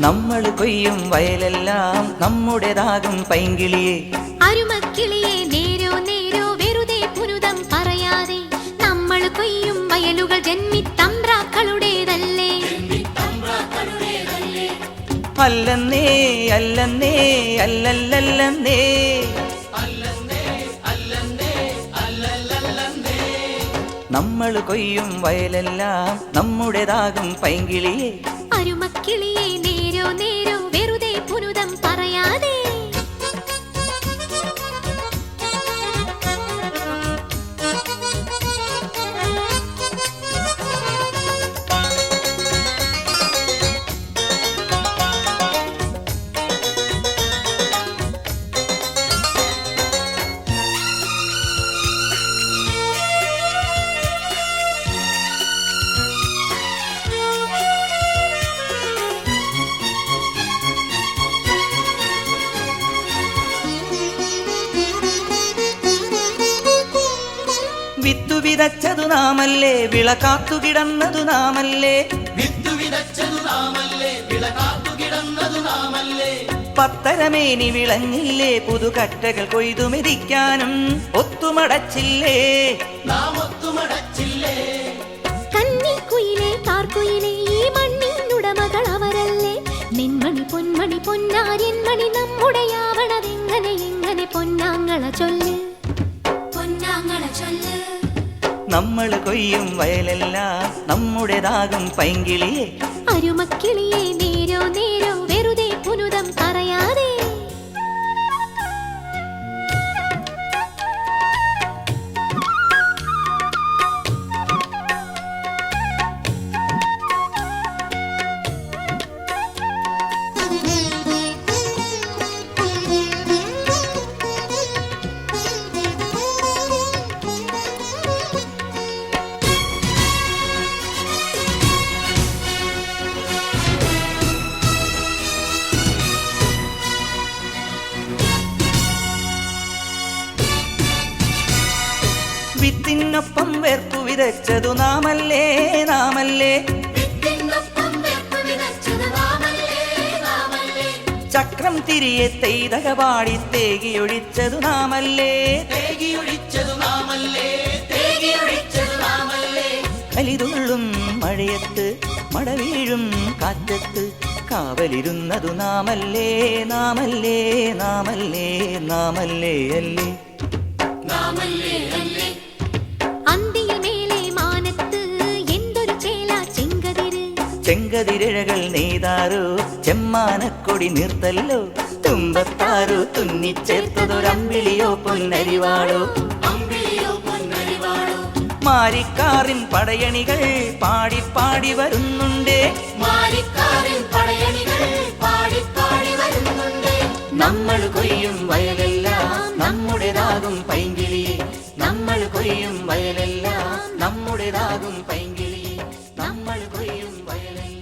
നമ്മൾ കൊയ്യും വയലെല്ലാം നമ്മുടേതാകും പൈങ്കിളിയെ. അരുമക്കിളിയെ നേരോ നേരോ വെറുതെ പുരുതം പറയാതെ നമ്മൾ കൊയ്യും വയലുകൾ ജന്മിത്തമ്പ്രാക്കളുടേതല്ലേ. അല്ലെന്നേ അല്ലെന്നേ അല്ലല്ലല്ലെന്നേ. നമ്മൾ കൊയ്യും വയലെല്ലാം നമ്മുടേതാകും പൈങ്കിളിയെ. അരുമക്കിളിയെ നേരോ വിതച്ചതു നാമല്ലേ? വിള കാത്തു കിടന്നതു നാമല്ലേ? വിത്തു വിതച്ചതു നാമല്ലേ? വിളകാത്തു കിടന്നതു നാമല്ലേ പത്തരമേനി വിളഞ്ഞില്ലേ? പുതുകറ്റകൾ കൊയ്തു മെതിക്കാനും ഒത്തുമടച്ചില്ലേ? നാം ഒത്തുമടച്ചില്ലേ കന്നിക്കുയിലെ കാർക്കുയിലെ ഈ മണ്ണിനുടമകൾ അവരല്ലേ? നെന്മണി പൊന്മണി പൊന്നാരിന്മണി നമ്മുടെ ആവണതെങ്ങനെ എങ്ങനെ പൊന്നാങ്ങള ചൊല്ല്? നമ്മൾ കൊയ്യും വയലെല്ലാം നമ്മുടേതാകും പൈങ്കിളിയെ. അരുമക്കിളിയെ നേരോ നേരോ വെറുതെ പുനുതം പറയാതെ വിത്തിനൊപ്പം വേർപ്പു വിതച്ചതു നാമല്ലേ നാമല്ലേ. ചക്രം തിരിയെ തെയ്തക പാടി തേകിയൊഴിച്ചതു നാമല്ലേ? തേകിയൊഴിച്ചതു നാമല്ലേ തേകിയൊഴിച്ചതു നാമല്ലേ? കലിതുള്ളും മഴയത്ത് മടവീഴും കാറ്റത്ത് കാവലിരുന്നതു നാമല്ലേ നാമല്ലേ നാമല്ലേ നാമല്ലേ അല്ലേ? ചെങ്കതിരഴകൾ നെയ്താരോ ചെമ്മാനക്കൊടി നിർത്തല്ലോ. തുമ്പത്താരോ തുന്നിച്ചേർത്തതൊരമ്പിളിയോ പൊന്നരിവാളോ. മാരിക്കാറിൻ പടയണികൾ പാടി പാടി വരുന്നുണ്ടേ. മാരിക്കാരിൻ പടയണികൾ പാടി പാടി വരുന്നുണ്ടേ. നമ്മൾ കൊയ്യും വയലെല്ലാം നമ്മൾ കൊയ്യും വയലിൽ